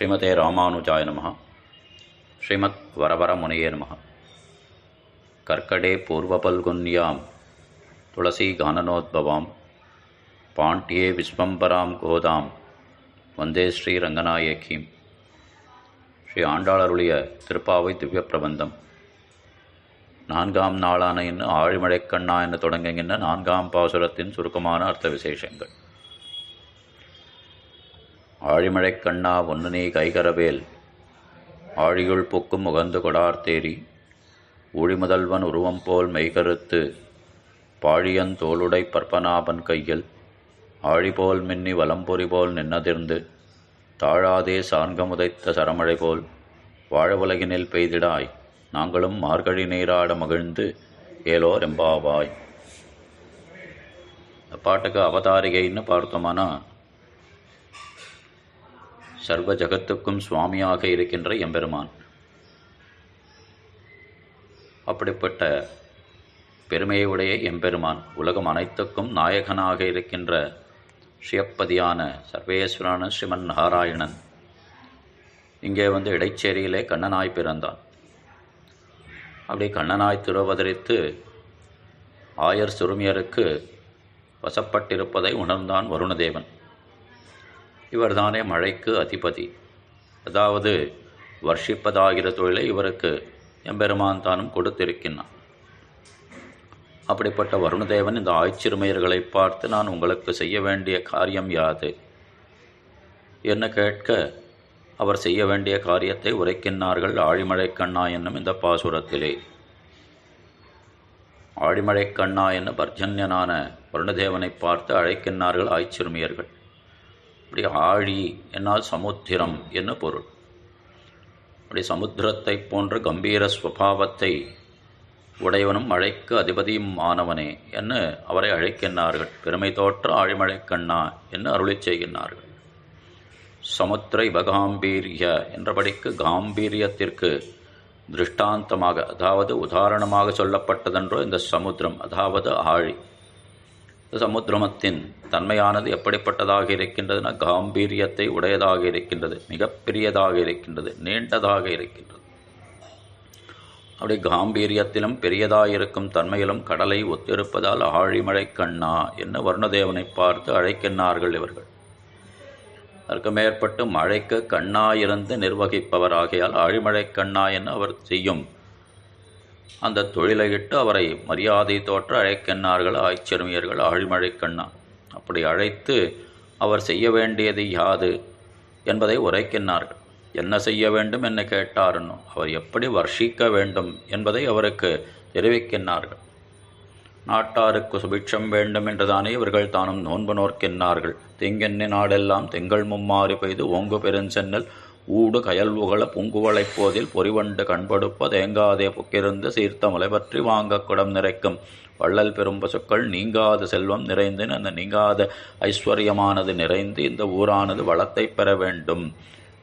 ஸ்ரீமதே ராமானுஜாய நம ஸ்ரீமத் வரவரமுனையே நம கர்க்கடே பூர்வபல்குன்யாம் துளசி கானனோத்பவாம் பாண்டியே விஸ்வம்பராம் கோதாம் வந்தே ஸ்ரீ ரங்கநாயகீம். ஸ்ரீ ஆண்டாளருடைய திருப்பாவை திவ்ய பிரபந்தம். நான்காம் நாளான இன்னு ஆழிமழைக்கண்ணா என்று தொடங்குகின்ற நான்காம் பாசுரத்தின் சுருக்கமான அர்த்த விசேஷங்கள் ஆழிமழைக்கண்ணா ஒன்று நீ கைகரவேல். ஆழியுள் பொக்கும் முகந்து கொடார்த்தேரி ஊழிமுதல்வன் உருவம் போல் மெய்கருத்து பாழியன் தோளுடை பற்பனாபன் கையில் ஆழிபோல் மின்னி வலம்பொறி போல் நின்னதிர்ந்து தாழாதே சார்கமுதைத்த சரமழை போல் வாழ உலகினில் பெய்திடாய் நாங்களும் மார்கழி நீராட மகிழ்ந்து ஏலோ ரெம்பாவாய் இந்த பாட்டுக்கு அவதாரிகைன்னு பார்த்தோமானா சர்வ ஜகத்துக்கும் சுவாமியாக இருக்கின்ற எம்பெருமான். அப்படிப்பட்ட பெருமையுடைய எம்பெருமான் உலகம் அனைத்துக்கும் நாயகனாக இருக்கின்ற ஸ்ரீயப்பதியான சர்வேஸ்வரான ஸ்ரீமன் நாராயணன் இங்கே வந்து இடைச்சேரியிலே கண்ணனாய் பிறந்தான். அப்படி கண்ணனாய் திருவதரித்து ஆயர் சிறுமியருக்கு வசப்பட்டிருப்பதை உணர்ந்தான் வருணதேவன். இவர்தானே மழைக்கு அதிபதி. அதாவது வர்ஷிப்பதாகிற தொழிலை இவருக்கு எம்பெருமான் தானும் கொடுத்திருக்கின்றான். அப்படிப்பட்ட வருணதேவன் இந்த ஆய்ச்சிறுமையர்களை பார்த்து நான் உங்களுக்கு செய்ய வேண்டிய காரியம் யாது? என்ன கேட்க அவர் செய்ய வேண்டிய காரியத்தை உரைக்கின்றார்கள் ஆழிமழை கண்ணா என்னும் இந்த பாசுரத்திலே. ஆழிமழை கண்ணா என்ன பர்ஜன்யனான வருணதேவனை பார்த்து அழைக்கின்றார்கள் ஆய்ச்சிறுமியர்கள். அப்படி ஆழி என்னால் சமுத்திரம் என்ன பொருள். அப்படி சமுத்திரத்தை போன்ற கம்பீர ஸ்வபாவத்தை உடையவனும் மழைக்கு அதிபதியும் ஆனவனே என்று அவரை அழைக்கின்றார்கள். பெருமை தோற்ற ஆழிமழை கண்ணா என்று அருளி செய்கின்றார்கள். சமுத்திர இவகாம்பீரிய என்றபடிக்கு காம்பீரியத்திற்கு திருஷ்டாந்தமாக அதாவது உதாரணமாக சொல்லப்பட்டதென்றோ இந்த சமுத்திரம் அதாவது ஆழி. சமுத்திரமத்தின் தன்மையானது எப்படிப்பட்டதாக இருக்கின்றதுனா காம்பீரியத்தை உடையதாக இருக்கின்றது மிகப்பெரியதாக இருக்கின்றது நீண்டதாக இருக்கின்றது. அப்படி காம்பீரியத்திலும் பெரியதாயிருக்கும் தன்மையிலும் கடலை ஒத்திருப்பதால் ஆழிமழை கண்ணா என்ன வருணதேவனை பார்த்து அழைக்கின்றார்கள் இவர்கள். அதற்கு மேற்பட்டு மழைக்கு கண்ணாயிருந்து நிர்வகிப்பவராகையால் ஆழிமழை கண்ணா என்று அவர் செய்யும் அந்த தொழிலையிட்டு அவரை மரியாதை தோற்ற அழைக்கின்றார்கள் ஆய்ச்சருமியர்கள் ஆழிமழை கண்ணா. அப்படி அழைத்து அவர் செய்ய வேண்டியது யாது? என்பதை உரைக்கின்றார்கள் என்ன செய்ய வேண்டும் என்று கேட்டாருன்னு அவர் எப்படி வர்ஷிக்க வேண்டும் என்பதை அவருக்கு தெரிவிக்கின்றார்கள் நாட்டாருக்கு சுபிட்சம் வேண்டும் என்றுதானே இவர்கள் தானும் நோன்பு நோக்கின்றார்கள் திங்கெண்ணி நாடெல்லாம் திங்கள் மும்மாறு பெய்து ஓங்கு பெருஞ்சென்னல் ஊடு கயல் உகள பூங்குவளைப் போதில் பொறிவண்டு கண்படுப்ப தேங்காதே புக்கிருந்து சீர்த்தமலை பற்றி வாங்க குடம் நிறைக்கும். வள்ளல் பெரும் பசுக்கள் நீங்காத செல்வம் நிறைந்து அந்த நீங்காத. ஐஸ்வர்யமானது நிறைந்து இந்த ஊரானது வளத்தை பெற வேண்டும்.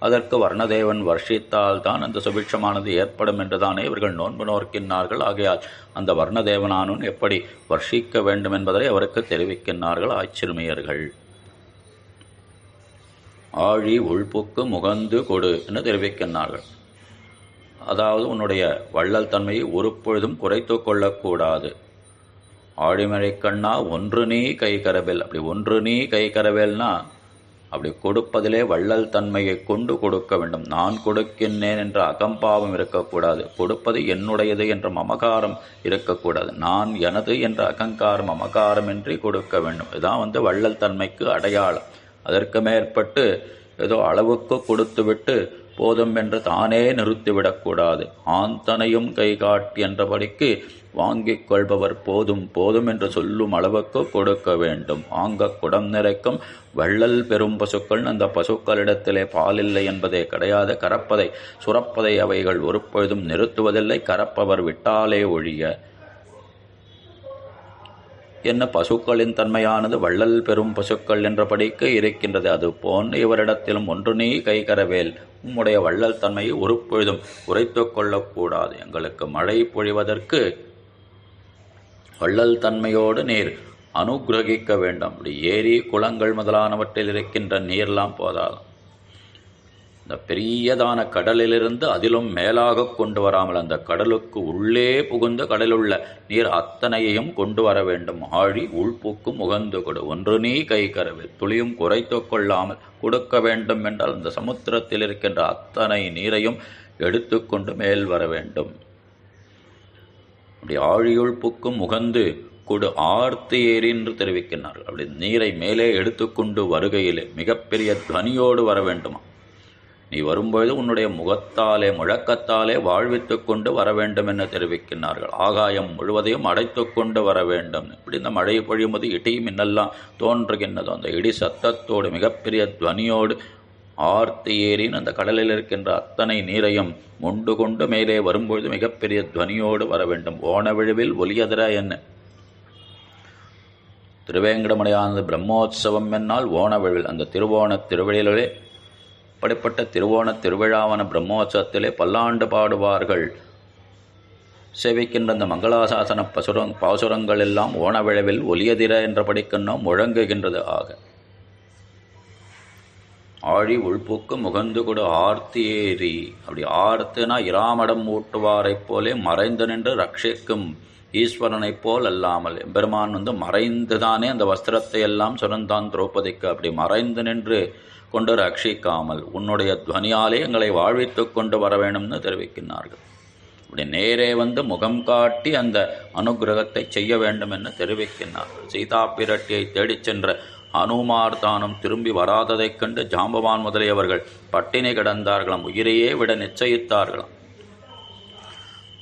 அதற்கு வர்ணதேவன் வர்ஷித்தால் தான் அந்த சுபிட்சமானது ஏற்படும் என்றுதானே இவர்கள் நோன்பு நோக்கினார்கள் ஆகையால் அந்த வர்ணதேவனானும் எப்படி வர்ஷிக்க வேண்டும் என்பதை அவருக்கு தெரிவிக்கின்றார்கள் ஆச்சிறுமியர்கள். ஆழி உள்புக்கு முகந்து கொடு என்று தெரிவிக்கின்றார்கள். அதாவது உன்னுடைய வள்ளல் தன்மையை ஒரு பொழுதும் குறைத்து கொள்ளக்கூடாது. ஆழிமழை கண்ணா ஒன்று நீ கை கரவேல். அப்படி ஒன்று நீ கை கரவேல்னா அப்படி கொடுப்பதிலே வள்ளல் தன்மையை கொண்டு கொடுக்க வேண்டும். நான் கொடுக்கின்றேன் என்ற அகம்பாவம் இருக்கக்கூடாது. கொடுப்பது என்னுடையது என்ற மமகாரம் இருக்கக்கூடாது. நான் எனது என்ற அகங்காரம் மமகாரமின்றி கொடுக்க வேண்டும். இதுதான் வந்து வள்ளல் தன்மைக்கு அடையாளம். அதற்கு மேற்பட்டு ஏதோ அளவுக்கு கொடுத்துவிட்டு போதும் என்று தானே நிறுத்திவிடக்கூடாது. ஆந்தனையும் கை காட்டி என்றபடிக்கு வாங்கிக் கொள்பவர் போதும் போதும் என்று சொல்லும் அளவுக்கு கொடுக்க வேண்டும். ஆங்க குடம் நிறைக்கும் வள்ளல் பெரும் பசுக்கள் அந்த பசுக்களிடத்திலே பாலில்லை என்பதே கிடையாது. கறப்பதை சுரப்பதை அவைகள் ஒரு பொழுதும் நிறுத்துவதில்லை. கறப்பவர் விட்டாலே ஒழிய என்ன பசுக்களின் தன்மையானது வள்ளல் பெரும் பசுக்கள் என்றபடிக்கு இருக்கின்றது. அது போன் இவரிடத்திலும் ஒன்று நீ கைகரவேல் உம்முடைய வள்ளல் தன்மையை ஒரு பொழுதும் உரைத்து கொள்ளக்கூடாது. எங்களுக்கு மழை பொழிவதற்கு வள்ளல் தன்மையோடு நீர் அனுகிரகிக்க வேண்டும். ஏரி குளங்கள் முதலானவற்றில் இருக்கின்ற நீர்லாம் போதாது. இந்த பெரியதான கடலிலிருந்து அதிலும் மேலாக கொண்டு வராமல் அந்த கடலுக்கு உள்ளே புகுந்து கடலுள்ள நீர் அத்தனையையும் கொண்டு வர வேண்டும். ஆழி உள்பூக்கும் உகந்து கொடு. ஒன்று நீ கை கரவி துளியும் குறைத்து கொள்ளாமல் கொடுக்க வேண்டும் என்றால் அந்த சமுத்திரத்தில் இருக்கின்ற அத்தனை நீரையும் எடுத்துக்கொண்டு மேல் வர வேண்டும். அப்படி ஆழியுள் புக்கும் உகந்து கொடு. ஆர்த்து ஏறி என்று தெரிவிக்கின்றார்கள். அப்படி நீரை மேலே எடுத்துக்கொண்டு வருகையிலே மிகப்பெரிய துவனியோடு வர வேண்டுமா? நீ வரும்பொழுது உன்னுடைய முகத்தாலே முழக்கத்தாலே வாழ்வித்து கொண்டு வர வேண்டும் என்று தெரிவிக்கின்றார்கள். ஆகாயம் முழுவதையும் அடைத்து கொண்டு வர வேண்டும். இப்படி இந்த மழை பொழியும்போது இடி மின்னெல்லாம் தோன்றுகின்றதோ. அந்த இடி சத்தத்தோடு மிகப்பெரிய துவனியோடு ஆர்த்தி ஏறின் அந்த கடலில் இருக்கின்ற அத்தனை நீரையும் முண்டு கொண்டு மேலே வரும்பொழுது மிகப்பெரிய துவனியோடு வர வேண்டும். ஓணவிழுவில் ஒலியதிர என்ன? திருவேங்கடமடையானது பிரம்மோற்சவம் என்னால் ஓணவிழில் அந்த திருவோண திருவிழிலே அப்படிப்பட்ட திருவோண திருவிழாவான பிரம்மோற்சவத்திலே பல்லாண்டு பாடுவார்கள். சேவிக்கின்ற அந்த மங்களாசாசன பசுரங் பாசுரங்கள் எல்லாம் ஓணவிழவில் ஒலியதிர என்ற படிக்கணும் முழங்குகின்றது ஆக. ஆழி உள்பூக்கு முகந்து கொடு ஆர்த்தியேறி அப்படி ஆர்த்துனா இராமடம் ஊட்டுவாரைப் போலே மறைந்து நின்று ரட்சிக்கும் ஈஸ்வரனைப் போல் அல்லாமல் எம்பெருமான் வந்து மறைந்துதானே அந்த வஸ்திரத்தை எல்லாம் சுரந்தான் திரௌபதிக்கு. அப்படி மறைந்து நின்று கொண்டு ரட்சிக்காமல் உன்னுடைய துவனியாலே எங்களை வாழ்வித்து கொண்டு வர வேணும்னு தெரிவிக்கின்றார்கள். இப்படி நேரே வந்து முகம் காட்டி அந்த அனுகிரகத்தை செய்ய வேண்டும் என்று தெரிவிக்கின்றார்கள். சீதா பிரட்டியை தேடிச் சென்ற அனுமார் தானும் திரும்பி வராததைக் கண்டு ஜாம்பவான் முதலியவர்கள் பட்டினி கிடந்தார்களாம். உயிரையே விட நிச்சயித்தார்களாம்.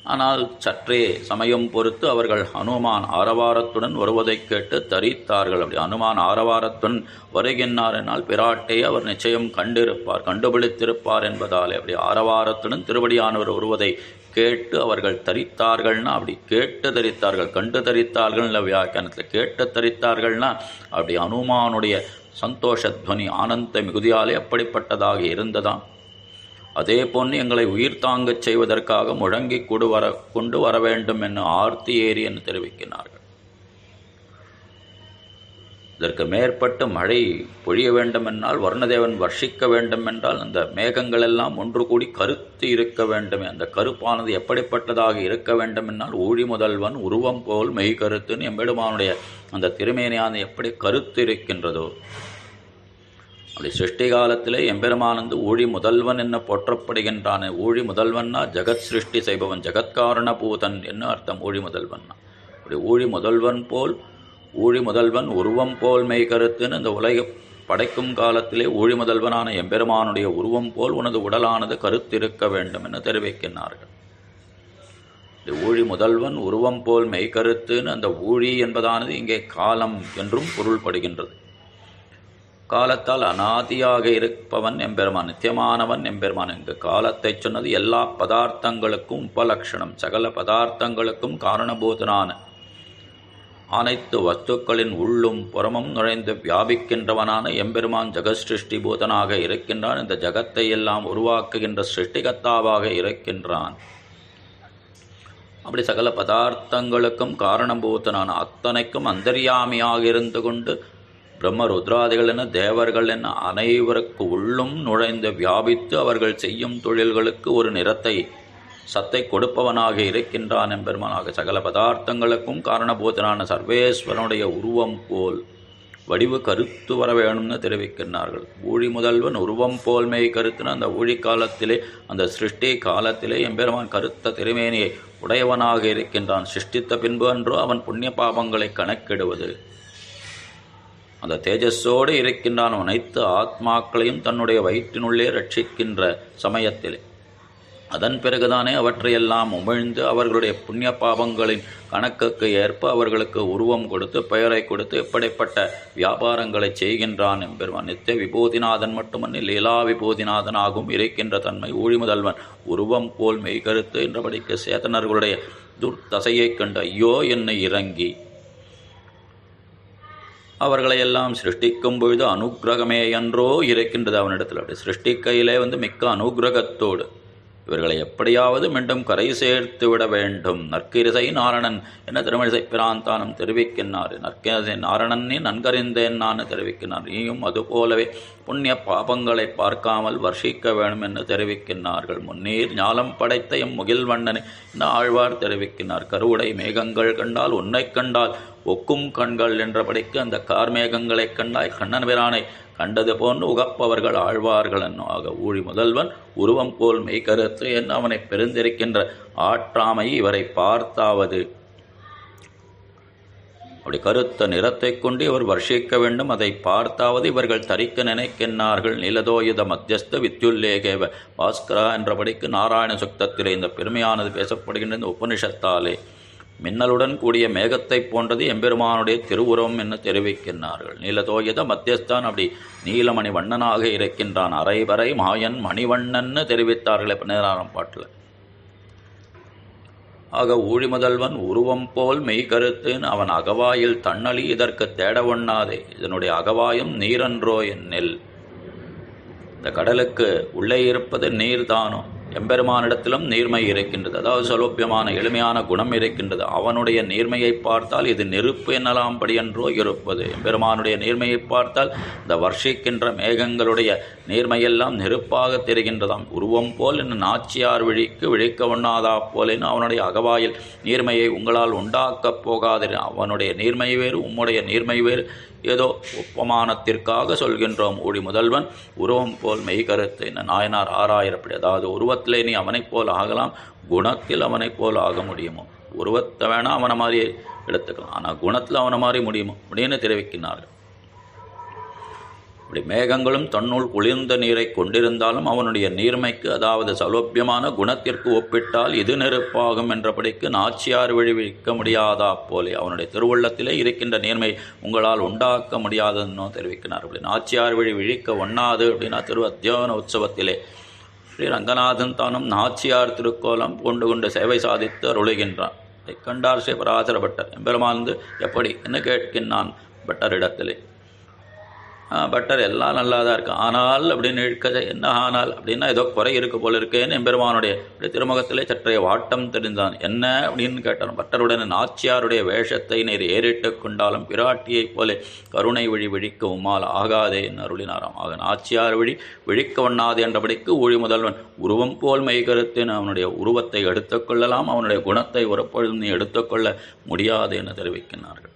ஆனால் சற்றே சமயம் பொறுத்து அவர்கள் ஹனுமான் ஆரவாரத்துடன் வருவதைக் கேட்டு தரித்தார்கள். அப்படி ஹனுமான் ஆரவாரத்துடன் வருகின்றார் என்னால் பிராட்டை அவர் நிச்சயம் கண்டிருப்பார் கண்டுபிடித்திருப்பார் என்பதாலே அப்படி ஆரவாரத்துடன் திருவடியானவர் வருவதை கேட்டு அவர்கள் தரித்தார்கள்னா அப்படி கேட்டு தரித்தார்கள் கண்டு தரித்தார்கள்ல வியாக்கியானத்தில் கேட்டு தரித்தார்கள்னா அப்படி அனுமானுடைய சந்தோஷத்வனி ஆனந்த மிகுதியாலே அப்படிப்பட்டதாக இருந்ததாம். அதே போன்று எங்களை உயிர் தாங்கச் செய்வதற்காக முழங்கி கொடு வர கொண்டு வர வேண்டும் என்று ஆர்த்தி ஏறி என்று தெரிவிக்கிறார்கள். இதற்கு மேற்பட்டு மழை பொழிய வேண்டுமென்றால் வருணதேவன் வர்ஷிக்க வேண்டுமென்றால் அந்த மேகங்கள் எல்லாம் ஒன்று கூடி கருத்து இருக்க வேண்டுமே. அந்த கருப்பானது எப்படிப்பட்டதாக இருக்க வேண்டுமென்றால் ஊழி முதல்வன் உருவம் போல் மெய் கருத்துன்னு எம்பெடுமானுடைய அந்த திருமேனியானது எப்படி கருத்து இருக்கின்றதோ அப்படி சிருஷ்டி காலத்திலே எம்பெருமானந்து ஊழி முதல்வன் என்ன போற்றப்படுகின்றான்? ஊழி முதல்வன்னா ஜெகத் சிருஷ்டி செய்பவன் ஜெகத்காரண பூதன் என்ன அர்த்தம் ஊழி முதல்வன்னா? அப்படி ஊழி முதல்வன் போல் ஊழி முதல்வன் உருவம் போல் மெய் கருத்துன்னு இந்த உலக படைக்கும் காலத்திலே ஊழி முதல்வனான எம்பெருமானுடைய உருவம் போல் உனது உடலானது கருத்திருக்க வேண்டும் என தெரிவிக்கின்றார்கள். இந்த ஊழி முதல்வன் உருவம் போல் மெய் கருத்துன்னு அந்த ஊழி என்பதானது இங்கே காலம் என்றும் பொருள்படுகின்றது. காலத்தால் அனாதியாக இருப்பவன் எம்பெருமான் நித்தியமானவன் எம்பெருமான் என்று காலத்தை சொன்னது எல்லா பதார்த்தங்களுக்கும் உபலக்ஷணம் சகல பதார்த்தங்களுக்கும் காரணபூதனான அனைத்து வஸ்துக்களின் உள்ளும் புறமும் நுழைந்து வியாபிக்கின்றவனான எம்பெருமான் ஜெகசிருஷ்டி பூதனாக இருக்கின்றான். இந்த ஜகத்தை எல்லாம் உருவாக்குகின்ற சிருஷ்டிகத்தாவாக இருக்கின்றான். அப்படி சகல பதார்த்தங்களுக்கும் காரணபூதனான அத்தனைக்கும் அந்தரியாமியாக இருந்து கொண்டு பிரம்ம ருத்ராதிகள் என தேவர்கள் என அனைவருக்கு உள்ளும் நுழைந்து வியாபித்து அவர்கள் செய்யும் தொழில்களுக்கு ஒரு நிறத்தை சத்தை கொடுப்பவனாக இருக்கின்றான் என்பெருமானாக சகல பதார்த்தங்களுக்கும் காரணபூதனான சர்வேஸ்வரனுடைய உருவம் போல் வடிவு கருத்து வர வேணும்னு தெரிவிக்கின்றார்கள். ஊழி முதல்வன் உருவம் போல்மையை மெய் கருத்துன்னு அந்த ஊழி காலத்திலே அந்த சிருஷ்டி காலத்திலே எம்பெருமான் கருத்த திருமேனியை உடையவனாக இருக்கின்றான். சிருஷ்டித்த பின்பு அன்றோ அவன் புண்ணிய பாபங்களை கணக்கிடுவது. அந்த தேஜஸோடு இருக்கின்றான் அனைத்து ஆத்மாக்களையும் தன்னுடைய வயிற்றினுள்ளே ரட்சிக்கின்ற சமயத்திலே. அதன் பிறகுதானே அவற்றையெல்லாம் உமிழ்ந்து அவர்களுடைய புண்ணிய பாபங்களின் கணக்குக்கு ஏற்ப அவர்களுக்கு உருவம் கொடுத்து பெயரை கொடுத்து இப்படிப்பட்ட வியாபாரங்களை செய்கின்றான் என்பெருமான் நித்திய விபூதிநாதன் மட்டுமன்றி லீலா விபூதிநாதனாகவும் இருக்கின்ற தன்மை ஊழி முதல்வன். உருவம் போல் மெய்கருத்து என்றபடிக்கு சேதனர்களுடைய துர்த்தசையைக் கண்டு ஐயோ என்னை இறங்கி அவர்களை எல்லாம் சிருஷ்டிக்கும் பொழுது அனுகிரகமே என்றோ இருக்கின்றது அவனிடத்தில். அப்படி சிருஷ்டிக்கையிலே வந்து மிக்க அனுகிரகத்தோடு இவர்களை எப்படியாவது மீண்டும் கரை சேர்த்து விட வேண்டும். நற்கிரிசை நாரணன் என திருமணிசை பிராந்தானம் தெரிவிக்கின்றார். நற்கிரிசை நாரணனே நன்கறிந்தேன் நான் தெரிவிக்கின்றார். நீயும் அதுபோலவே புண்ணிய பாபங்களை பார்க்காமல் வர்ஷிக்க வேண்டும் என்று தெரிவிக்கின்றார்கள். முன்னீர் ஞாலம் படைத்த எம் முகில்வண்ணனை என ஆழ்வார் தெரிவிக்கின்றார். கருவுடை மேகங்கள் கண்டால் உன்னை கண்டால் ஒக்கும் கண்கள் என்றபடிக்கு அந்த கார்மேகங்களைக் கண்டாய் கண்ணன் பிரானை கண்டது போன்று உகப்பவர்கள் ஆழ்வார்கள் ஆக ஊழி முதல்வன் உருவம் போல் மெய்கருத்து என்று அவனை பெருந்திருக்கின்ற ஆற்றாமை இவரை பார்த்தாவது. அப்படி கருத்த நிறத்தைக் கொண்டு இவர் வர்ஷிக்க வேண்டும். அதை பார்த்தாவது இவர்கள் தரிக்க நினைக்கின்றார்கள். நிலதோயுத மத்தியஸ்த வித்யுல்லேகேவ பாஸ்கரா என்றபடிக்கு நாராயண சுக்தத்திலே இந்த பெருமையானது பேசப்படுகின்ற இந்த உபனிஷத்தாலே. மின்னலுடன் கூடிய மேகத்தைப் போன்றது எம்பெருமானுடைய திருவுருவம் என்று தெரிவிக்கின்றார்கள். நீலதோயத மத்தியஸ்தான் அப்படி நீலமணி வண்ணனாக இருக்கின்றான். அரைவரை மாயன் மணிவண்ணன்னு தெரிவித்தார்கள். பதினாறாம் பாட்டில். ஆக ஊழி முதல்வன் உருவம் போல் மெய்கருத்துன்னு அவன் அகவாயில் தன்னழி இதற்கு தேட ஒண்ணாதே. இதனுடைய அகவாயும் நீரன்றோ என் நெல் இந்த கடலுக்கு உள்ளே இருப்பது நீர்தானோ? எம்பெருமானிடத்திலும் நீர்மை இருக்கின்றது. அதாவது சொலோப்பியமான எளிமையான குணம் இருக்கின்றது. அவனுடைய நேர்மையை பார்த்தால் இது நெருப்பு என்னலாம்படி படியன்றோ இருப்பது. எம்பெருமானுடைய நேர்மையை பார்த்தால் இந்த வர்ஷிக்கின்ற மேகங்களுடைய நேர்மையெல்லாம் நெருப்பாக தெரிகின்றதாம். உருவம் போல் என்ன நாச்சியார் விழிக்கு விழிக்க உண்ணாதா போலேன்னு அவனுடைய அகவாயில் நீர்மையை உங்களால் உண்டாக்கப் போகாதே அவனுடைய நேர்மை வேறு உம்முடைய நேர்மை வேறு. ஏதோ ஒப்பமானத்திற்காக சொல்கின்றோம். ஊழி முதல்வன் உருவம் போல் மெய்கருத்து என்ன? நாயனார் ஆறாயிரப்படி அதாவது உருவத்திலே நீ அவனைப் போல் ஆகலாம் குணத்தில் அவனைப் போல் ஆக முடியுமோ? உருவத்தை வேணால் அவனை மாதிரி எடுத்துக்கலாம். ஆனால் குணத்தில் அவனை மாதிரி முடியுமோ? அப்படின்னு தெரிவிக்கிறார்கள் இப்படி மேகங்களும் தன்னுள் குளிர்ந்த நீரை கொண்டிருந்தாலும் அவனுடைய நீர்மைக்கு அதாவது சௌலபியமான குணத்திற்கு ஒப்பிட்டால் இது நெருப்பாகும் என்றபடிக்கு நாச்சியார் விழிவிக்க முடியாதா போலே அவனுடைய திருவுள்ளத்திலே இருக்கின்ற நீர்மை உங்களால் உண்டாக்க முடியாதுன்னு தெரிவிக்கிறார். அப்படி நாச்சியார் விழி விழிக்க ஒண்ணாது அப்படின்னா திரு அத்தியான உற்சவத்திலே. ஸ்ரீ ரங்கநாதன் தானும் நாச்சியார் திருக்கோலம் கொண்டு கொண்டு சேவை சாதித்து அருளுகின்றான். கண்டார் ஸ்ரீ பராசரப்பட்டர் எம்பெருமானந்து எப்படி? என்ன கேட்கின்றான் பட்டரிடத்திலே. பட்டர் எல்லாம் நல்லா தான் இருக்குது ஆனால் அப்படின்னு இழுக்கதை என்ன ஆனால் அப்படின்னா ஏதோ குறை இருக்கு போல இருக்கேன்னு எம்பெருமானுடைய அப்படி திருமுகத்திலே சற்றைய வாட்டம் தெரிந்தான். என்ன அப்படின்னு கேட்டான் பட்டருடன் நாச்சியாருடைய வேஷத்தை நீர் ஏறிட்டு கொண்டாலும் பிராட்டியைப் போல கருணை வழி விழிக்க உம்மால் ஆகாதே என்று அருளினாராம். ஆக நாச்சியார் வழி விழிக்க ஒண்ணாது என்றபடிக்கு ஊழி முதல்வன் உருவம் போல் மெய்கருத்தின் அவனுடைய உருவத்தை எடுத்துக்கொள்ளலாம் அவனுடைய குணத்தை ஒரு நீ எடுத்துக்கொள்ள முடியாது என தெரிவிக்கின்றார்கள்.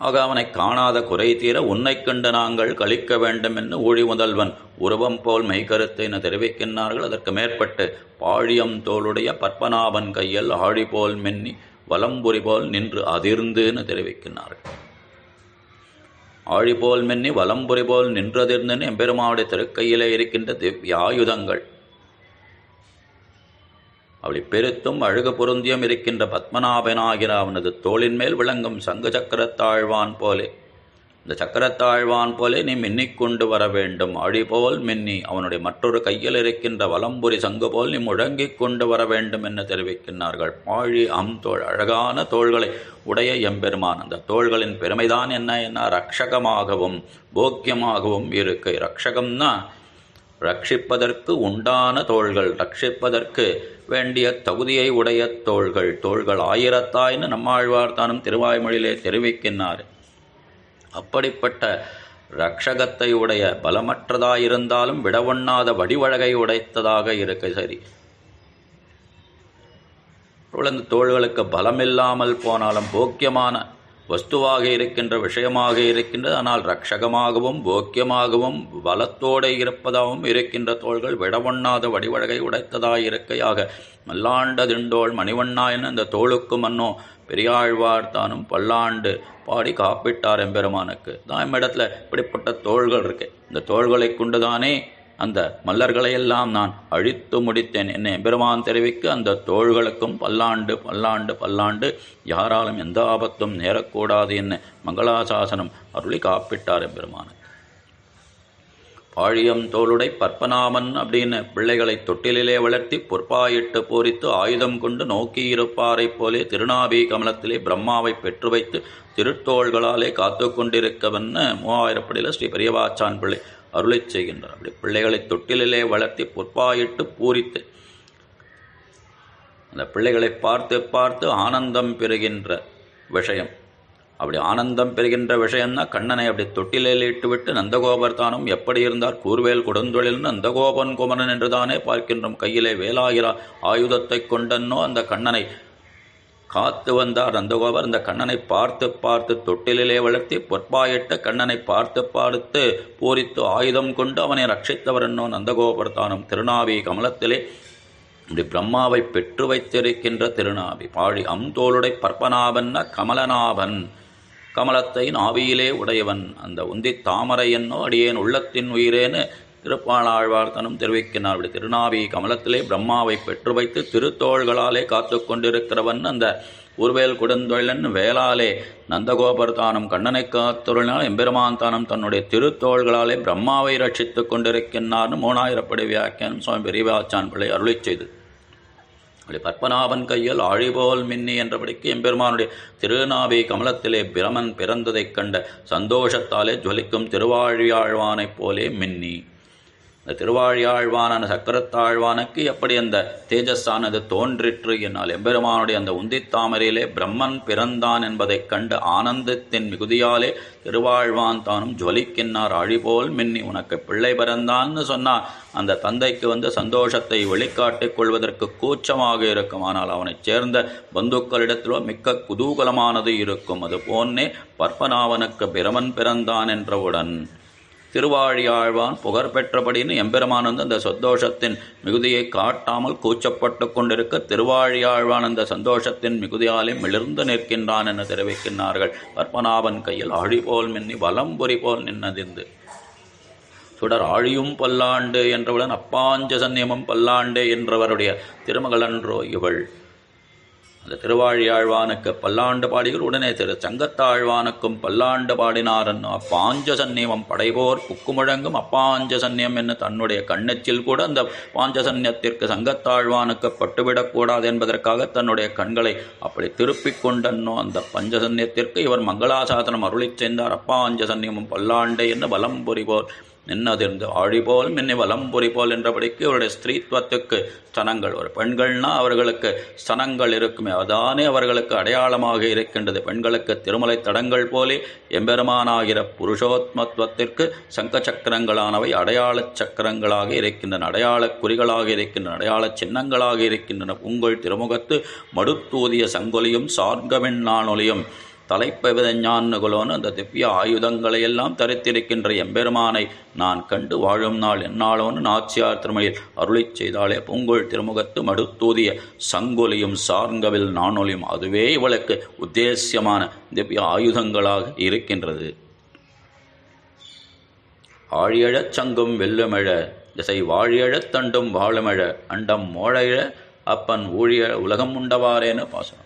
ஆக அவனை காணாத குறை தீர உன்னை கண்டு நாங்கள் கழிக்க வேண்டும் என்று ஊழி முதல்வன் உருவம் போல் மெய்கருத்தை என தெரிவிக்கின்றார்கள். அதற்கு மேற்பட்டு பாழியம் தோளுடைய பத்மநாபன் கையில் ஆழி போல் மென்னி வலம்புரி போல் நின்று அதிர்ந்துன்னு தெரிவிக்கின்றார்கள். ஆழி போல் மென்னி வலம்புரி போல் நின்றதிர்ந்துன்னு எம்பெருமாவுடைய திருக்கையிலே இருக்கின்ற திவ்யாயுதங்கள் அவளை பெருத்தும் அழுக பொருந்தியும் இருக்கின்ற பத்மநாபனாகிற அவனது தோளின் மேல் விளங்கும் சங்கு சக்கரத்தாழ்வான் போலே. இந்த சக்கரத்தாழ்வான் போலே நீ மின்னிக்கொண்டு வர வேண்டும். அழிபோல் மின்னி அவனுடைய மற்றொரு கையில் இருக்கின்ற வலம்புரி சங்கு போல் நீ முழங்கிக் கொண்டு வர வேண்டும் என்று தெரிவிக்கின்றார்கள். பாழி அம் தோள் அழகான தோள்களை உடைய எம்பெருமான். அந்த தோள்களின் பெருமைதான் என்ன? என்ன? ரக்ஷகமாகவும் போக்கியமாகவும் இருக்கு. ரக்ஷகம்னா ரட்சிப்பதற்கு உண்டான தோள்கள் ரட்சிப்பதற்கு வேண்டிய தகுதியை உடைய தோள்கள் தோள்கள் ஆயிரத்தாயின்னு நம்மாழ்வார்த்தானும் திருவாய்மொழியிலே தெரிவிக்கின்றார். அப்படிப்பட்ட ரக்ஷகத்தை உடைய பலமற்றதாயிருந்தாலும் விடவொண்ணாத வடிவழகை உடைத்ததாக இருக்க சரி. அந்த தோள்களுக்கு பலமில்லாமல் போனாலும் போக்கியமான வஸ்துவாக இருக்கின்ற விஷயமாக இருக்கின்றது. ஆனால் ரக்ஷகமாகவும் போக்கியமாகவும் பலத்தோடு இருப்பதாகவும் இருக்கின்ற தோள்கள் விடவொண்ணாத வடிவழகை உடைத்ததாயிருக்கையாக மல்லாண்ட திண்டோள் மணிவண்ணா என இந்த தோளுக்கு மன்னோ பெரியாழ்வார் தானும் பல்லாண்டு பாடி காப்பிட்டார் எம்பெருமானுக்கு. தான் இடத்துல இப்படிப்பட்ட தோள்கள் இருக்கு. இந்த தோள்களை கொண்டுதானே அந்த மல்லர்களையெல்லாம் நான் அழித்து முடித்தேன். என்னை எம்பெருமான் தெரிவிக்க அந்த தோள்களுக்கும் பல்லாண்டு பல்லாண்டு பல்லாண்டு யாராலும் எந்த ஆபத்தும் நேரக்கூடாது என்ன மங்களாசாசனம் அருளி காப்பிட்டார் எம்பெருமானுக்கு பாழியம் தோளுடை பற்பனாமன் அப்படின்னு பிள்ளைகளை தொட்டிலே வளர்த்தி பொற்பாயிட்டு பூரித்து ஆயுதம் கொண்டு நோக்கியிருப்பாரைப் போலே திருநாபி கமலத்திலே பிரம்மாவை பெற்று வைத்து திருத்தோள்களாலே காத்து கொண்டிருக்கவன்னு மூவாயிரப்படியில் ஸ்ரீ பெரியவாச்சான் பிள்ளை. அருளைச் செய்கின்றார் அப்படி பிள்ளைகளை தொட்டிலிலே வளர்த்தி பொற்பாயிட்டு பூரித்து அந்த பிள்ளைகளை பார்த்து பார்த்து ஆனந்தம் பெறுகின்ற விஷயம். அப்படி ஆனந்தம் பெறுகின்ற விஷயம்னா கண்ணனை அப்படி தொட்டிலில் இட்டுவிட்டு நந்தகோபர் தானும் எப்படி இருந்தார்? கூர்வேல் கொடுந்தொழில் நந்தகோபன் குமரன் என்றுதானே பார்க்கின்றோம். கையிலே வேலாகிற ஆயுதத்தை கொண்டன்னோ அந்த கண்ணனை காத்து வந்தார் நந்தகோபர் அந்த கண்ணனை பார்த்து பார்த்து தொட்டிலே வளர்த்தி பொற்பாயிட்ட கண்ணனை பார்த்து பார்த்து பூரித்து ஆயுதம் கொண்டு அவனை ரட்சித்தவர் என்னோ நந்தகோபர் தானும் திருநாவி கமலத்திலே. இப்படி பிரம்மாவை பெற்று வைத்திருக்கின்ற திருநாவி பாழி அம்தோளுடை பற்பநாபன்னா கமலநாபன். கமலத்தை நாவியிலே உடையவன். அந்த உந்தி தாமரை என்னோ அடியேன் உள்ளத்தின் உயிரேன்னு திருப்பாளாழ்வார்த்தனும் தெரிவிக்கிறார் அப்படி திருநாவி கமலத்திலே பிரம்மாவை பெற்று வைத்து திருத்தோள்களாலே காத்து கொண்டிருக்கிறவன் அந்த உருவேல் குடந்தொழன் வேளாலே நந்தகோபர் தானும் கண்ணனை காத்துருளினால் எம்பெருமான் தானும் தன்னுடைய திருத்தோள்களாலே பிரம்மாவை ரட்சித்துக் கொண்டிருக்கின்றார்னு மூணாயிரப்படி வியாக்கியானம் சுவாமி பெரியவாச்சான் பிள்ளை அருளை செய்து. அப்படி பத்மநாபன் கையில் ஆழிபோல் மின்னி என்றபடிக்கு எம்பெருமானுடைய திருநாபி கமலத்திலே பிரமன் பிறந்ததைக் கண்ட சந்தோஷத்தாலே ஜொலிக்கும் திருவாழியாழ்வானைப் போலே மின்னி. இந்த திருவாழியாழ்வான சக்கரத்தாழ்வானுக்கு எப்படி அந்த தேஜஸானது தோன்றிற்று என்னால்? எம்பெருமானுடைய அந்த உந்தித்தாமரையிலே பிரம்மன் பிறந்தான் என்பதைக் கண்டு ஆனந்தத்தின் மிகுதியாலே திருவாழ்வான் தானும் ஜொலிக்கின்றார் அழிபோல் மின்னி உனக்கு பிள்ளை பிறந்தான்னு சொன்னால் அந்த தந்தைக்கு வந்து சந்தோஷத்தை வெளிக்காட்டிக் கொள்வதற்கு கூச்சமாக இருக்கும். ஆனால் அவனைச் சேர்ந்த பந்துக்களிடத்திலோ மிக்க குதூகலமானது இருக்கும். அது போன்னே பற்பனாவனுக்கு பிரமன் பிறந்தான் என்றவுடன் திருவாழியாழ்வான் புகழ் பெற்றபடின்னு எம்பெருமான் வந்து அந்த சந்தோஷத்தின் மிகுதியை காட்டாமல் கூச்சப்பட்டு கொண்டிருக்க திருவாழியாழ்வான் அந்த சந்தோஷத்தின் மிகுதியாலே மிளிர்ந்து நிற்கின்றான் என தெரிவிக்கின்றார்கள். பத்மநாபன் கையில் ஆழி போல் மின்னி வலம்புரி போல் நின்னதிந்து. சுடர் ஆழியும் பல்லாண்டு என்றவுடன் அப்பாஞ்ச சன்னியமும் பல்லாண்டு என்றவருடைய திருமகளன்றோ இவள். அந்த திருவாழியாழ்வானுக்கு பல்லாண்டு பாடிகள் உடனே திரு சங்கத்தாழ்வானுக்கும் பல்லாண்டு பாடினாரன். அப்பாஞ்ச சன்னியமம் படைவோர் புக்குமுழங்கும் அப்பாஞ்ச சன்னியம் என்று தன்னுடைய கண்ணச்சில் கூட அந்த பாஞ்ச பாஞ்சசன்யத்திற்கு சங்கத்தாழ்வானுக்கு பட்டுவிடக்கூடாது என்பதற்காக தன்னுடைய கண்களை அப்படி திருப்பிக் கொண்டன்னோ அந்த பஞ்சசன்யத்திற்கு இவர் மங்களாசாசனம் அருளிச் செய்தார். அப்பாஞ்ச சன்னியமும் பல்லாண்டு என்று பலம் புரிவோர். நின்னதிருந்து ஆழிபோல் மின்னி வலம்புரி போல் என்றபடிக்கு அவருடைய ஸ்திரீத்துவத்துக்கு ஸ்தனங்கள். ஒரு பெண்கள்னா அவர்களுக்கு ஸ்தனங்கள் இருக்குமே. அதானே அவர்களுக்கு அடையாளமாக இருக்கின்றது. பெண்களுக்கு திருமலை தடங்கள் போலே எம்பெருமானாகிற புருஷோத்மத்துவத்திற்கு சங்க சக்கரங்களானவை அடையாள சக்கரங்களாக இருக்கின்றன. அடையாள குறிகளாக இருக்கின்றன. அடையாள சின்னங்களாக இருக்கின்றன. உங்கள் திருமுகத்து மடுத்தூதிய சங்கொலியும் சார்கமின் நானொலியும் தலைப்பவிதஞான்னுகளோன்னு அந்த திவ்ய ஆயுதங்களை எல்லாம் தரித்திருக்கின்ற எம்பெருமானை நான் கண்டு வாழும் நாள் என்னாலோன்னு நாச்சியார் திருமையில் அருளை செய்தாலே பூங்கோள் திருமுகத்து மடுத்தூதிய சங்கொலியும் சார்ங்கவில் நானொலியும் அதுவே இவளுக்கு உத்தேசியமான திவ்ய ஆயுதங்களாக இருக்கின்றது. ஆழியழச் சங்கும் வெல்லுமிழ திசை வாழியழத் தண்டும் வாழுமெழ அண்டம் மோழையழ அப்பன் ஊழிய உலகம் உண்டவாறேன்னு பாசனம்.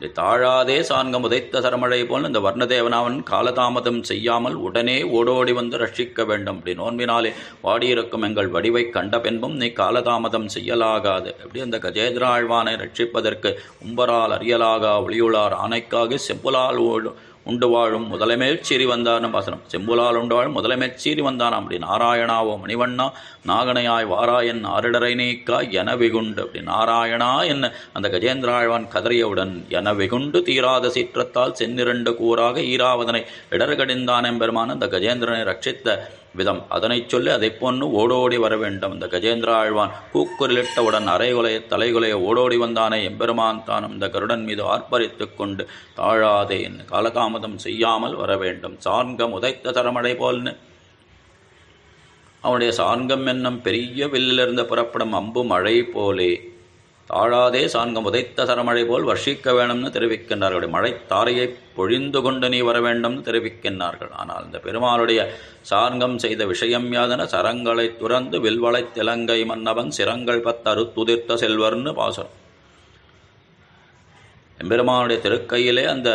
இப்படி தாழாதே சான்கம் உதைத்த சரமழை போல் இந்த வர்ணதேவனாவன் காலதாமதம் செய்யாமல் உடனே ஓடோடி வந்து ரட்சிக்க வேண்டும். அப்படி நோன்பினாலே வாடியிருக்கும் எங்கள் வடிவை கண்ட பின்பும் நீ காலதாமதம் செய்யலாகாது. அப்படி அந்த கஜேந்திராழ்வானை ரட்சிப்பதற்கு உம்பரால் அறியலாகா ஒளியுளார் ஆணைக்காக செப்புலால் ஓடும் உண்டு வாழும் முதலமேல் சீறி வந்தானும் பாசனம் செம்புலால் உண்டு வாழும் முதலமேல் சீறி வந்தானாம். அப்படி நாராயணாவோ மணிவண்ணா நாகனையாய் வாராயன் ஆரிடரை நீக்கா என வெகுண்டு அப்படி நாராயணா என்ன அந்த கஜேந்திராழ்வான் கதறியவுடன் என வெகுண்டு தீராத சீற்றத்தால் சென்னிரண்டு கூறாக ஈராவதனை இடர்கடிந்தான் எம்பெருமான. அந்த கஜேந்திரனை ரட்சித்த விதம். அதனைச் சொல்லி அதை பொண்ணு ஓடோடி வர வேண்டும் இந்த கஜேந்திர ஆழ்வான் கூக்குரலிட்டவுடன் அரைகுலைய தலைகுலைய ஓடோடி வந்தானே எம்பெருமான் தானும் இந்த கருடன் மீது ஆர்ப்பரித்து கொண்டு தாழாதே காலதாமதம் செய்யாமல் வர வேண்டும் சார்கம் உதைத்த தரமடை போல்னு. அவனுடைய சார்கம் என்னும் பெரிய வில்லிலிருந்து புறப்படும் அம்பு மழை போலே தாழாதே சான்கம் உதைத்த சரமழை போல் வர்ஷிக்க வேணும்னு தெரிவிக்கின்றார்கள் மழை தாரையை பொழிந்து கொண்டு நீ வர வேண்டும்னு தெரிவிக்கின்றார்கள். ஆனால் இந்த பெருமாளுடைய சார்கம் செய்த விஷயம் யாதன சரங்களை துறந்து வில்வளை திலங்கை மன்னவன் சிரங்கள் பத்தரு துதிர்த்த செல்வர்னு பாசம் எம்பெருமானுடைய திருக்கையிலே அந்த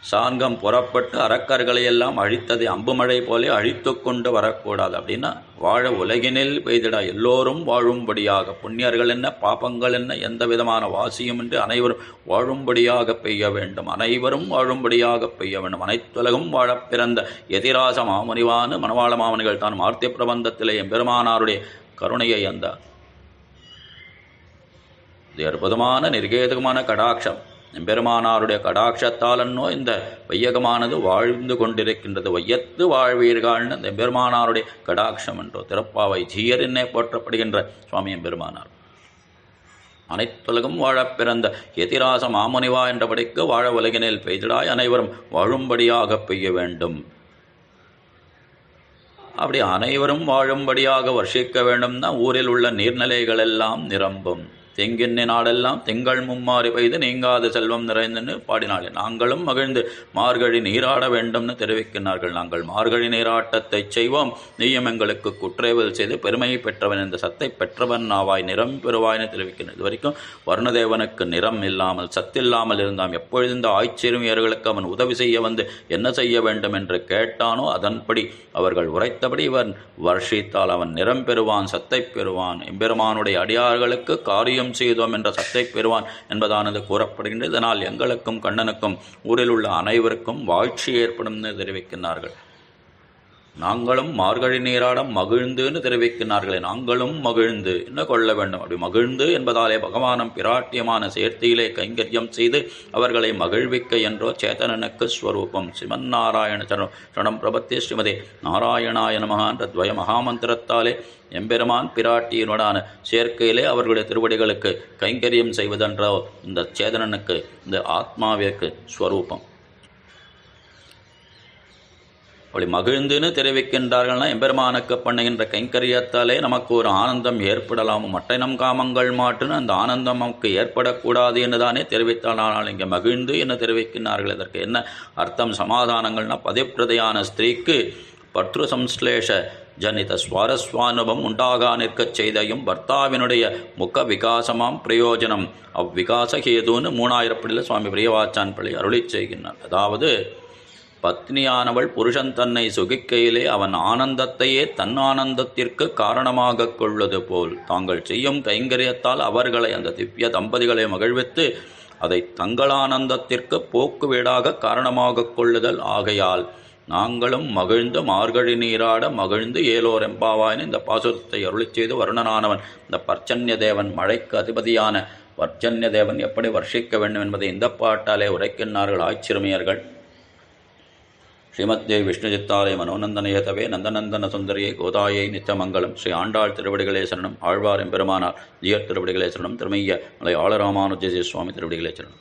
சாங்கம் புறப்பட்டு அறக்கர்களையெல்லாம் அழித்தது அழித்ததை அம்புமழை போலே அழித்து கொண்டு வரக்கூடாது அப்படின்னா வாழ உலகினில் பெய்திட. எல்லோரும் வாழும்படியாக. புண்ணியர்கள் என்ன பாபங்கள் என்ன எந்த விதமான வாசியும் என்று அனைவரும் வாழும்படியாக பெய்ய வேண்டும். அனைவரும் வாழும்படியாக பெய்ய வேண்டும். அனைத்துலகும் வாழப் பிறந்த எதிராச மாமுனிவான மணவாள மாமனிகள் தான் மார்த்திய பிரபந்தத்திலே எம்பெருமானாருடைய கருணையை அந்த இது அற்புதமான நிர்கேதகமான கடாட்சம். எம்பெருமானாருடைய கடாட்சத்தாலன்னோ இந்த வையகமானது வாழ்ந்து கொண்டிருக்கின்றது. வையத்து வாழ்வீர்கள்னு இந்த எம்பெருமானாருடைய கடாட்சம் என்றோ திறப்பாவை ஜீயர் என்னே போற்றப்படுகின்ற சுவாமி எம்பெருமானார். அனைத்துலகும் வாழப் பிறந்த எதிராச மாமுனிவா என்றபடிக்கு வாழ உலகினில் பெய்திடாய் அனைவரும் வாழும்படியாக பெய்ய வேண்டும். அப்படி அனைவரும் வாழும்படியாக வர்ஷிக்க வேண்டும்னா ஊரில் உள்ள நீர்நிலைகள் எல்லாம் நிரம்பும். தெங்கின்னை நாடெல்லாம் திங்கள் மும்மாறி பெய்து நீங்காத செல்வம் நிறைந்தன்னு பாடினாலே நாங்களும் மகிழ்ந்து மார்கழி நீராட வேண்டும்னு தெரிவிக்கிறார்கள் நாங்கள் மார்கழி நீராட்டத்தை செய்வோம். நீயும் எங்களுக்கு குற்றேவல் செய்து பெருமை பெற்றவன் இந்த சத்தை பெற்றவன் நாவாய் நிறம் பெறுவாய்னு தெரிவிக்கிறார் இது வரைக்கும் வருணதேவனுக்கு நிறம் இல்லாமல் சத்தில்லாமல் இருந்தாம். எப்பொழுது இந்த ஆய்ச்சிறுமியர்களுக்கு அவன் உதவி செய்ய வந்து என்ன செய்ய வேண்டும் என்று கேட்டானோ அதன்படி அவர்கள் உரைத்தபடி இவன் வர்ஷித்தால் அவன் நிறம் பெறுவான் சத்தை பெறுவான். எம்பெருமானுடைய அடியார்களுக்கு காரியம் செய்தோம் என்ற சத்தை பெறுவான் என்பதானது கூறப்படுகின்றது. இதனால் எங்களுக்கும் கண்ணனுக்கும் ஊரில் உள்ள அனைவருக்கும் வாழ்ச்சி ஏற்படும் என்று தெரிவிக்கின்றார்கள். நாங்களும் மார்கழி நீராடம் மகிழ்ந்துன்னு தெரிவிக்கிறார்களே நாங்களும் மகிழ்ந்து. என்ன கொள்ள வேண்டும்? அப்படி மகிழ்ந்து என்பதாலே பகவானம் பிராட்டியமான சேர்த்தியிலே கைங்கரியம் செய்து அவர்களை மகிழ்விக்க என்றோ சேதனனுக்கு ஸ்வரூபம். சிவநாராயண சரணம் சரணம் பிரபத்தி ஸ்ரீமதே நாராயணாய நமகா என்ற துவய மகாமந்திரத்தாலே எம்பெருமான் பிராட்டியினுடான சேர்க்கையிலே அவர்களுடைய திருவடிகளுக்கு கைங்கரியம் செய்வதென்றோ இந்த சேதனனுக்கு இந்த ஆத்மாவிற்கு ஸ்வரூபம். அப்படி மகிழ்ந்துன்னு தெரிவிக்கின்றார்கள்னா எம்பெருமானுக்கு பண்ணுகின்ற கைங்கரியத்தாலே நமக்கு ஒரு ஆனந்தம் ஏற்படலாம். மற்ற நம் காமங்கள் மாட்டுன்னு அந்த ஆனந்தம் நமக்கு ஏற்படக்கூடாது என்று தானே தெரிவித்தால் ஆனால் இங்கே மகிழ்ந்து என்று தெரிவிக்கின்றார்கள்? இதற்கு என்ன அர்த்தம்? சமாதானங்கள்னா பதிப்பிரதையான ஸ்திரீக்கு பற்று சம்ஸ்லேஷ ஜனித சுவாரஸ்வானுபம் உண்டாகா நிற்கச் செய்தையும் பர்த்தாவினுடைய முக விகாசமாம் பிரயோஜனம். அவ்விகாச ஹேதுன்னு மூணாயிரப்படியில் சுவாமி பிரியவாச்சான் பள்ளி அருளி செய்கின்றார் அதாவது பத்னியானவள் புருஷன் தன்னை சுகிக்கையிலே அவன் ஆனந்தத்தையே தன் ஆனந்தத்திற்கு காரணமாக கொள்வது போல். தாங்கள் செய்யும் கைங்கரியத்தால் அவர்களை அந்த திவ்ய தம்பதிகளை மகிழ்வித்து அதை தங்கள் ஆனந்தத்திற்கு போக்குவீடாக காரணமாக கொள்ளுதல் ஆகையால் நாங்களும் மகிழ்ந்து மார்கழி நீராட மகிழ்ந்து ஏலோர் எம்பாவாயின் இந்த பாசுரத்தை அருளி செய்து வருணனானவன் இந்த பர்ச்சன்ய தேவன் மழைக்கு அதிபதியான வர்ச்சன்ய தேவன் எப்படி வர்ஷிக்க வேண்டும் என்பதை இந்த பாட்டாலே உரைக்கின்றார்கள் ஆச்சிரமியர்கள் ஸ்ரீமத்யே விஷ்ணுஜித்தாலய மனோநந்தனயதவே நந்தநந்தன சுந்தரியை கோதாயை நித்தமங்கலம் ஸ்ரீ ஆண்டாள் திருவடிகளே சரணம். ஆழ்வார் எம்பெருமானார் ஜியர் திருவடிகளே சரணம். திருமைய மலை ஆளராமானுஜய சுவாமி திருவடிகளே சரணம்.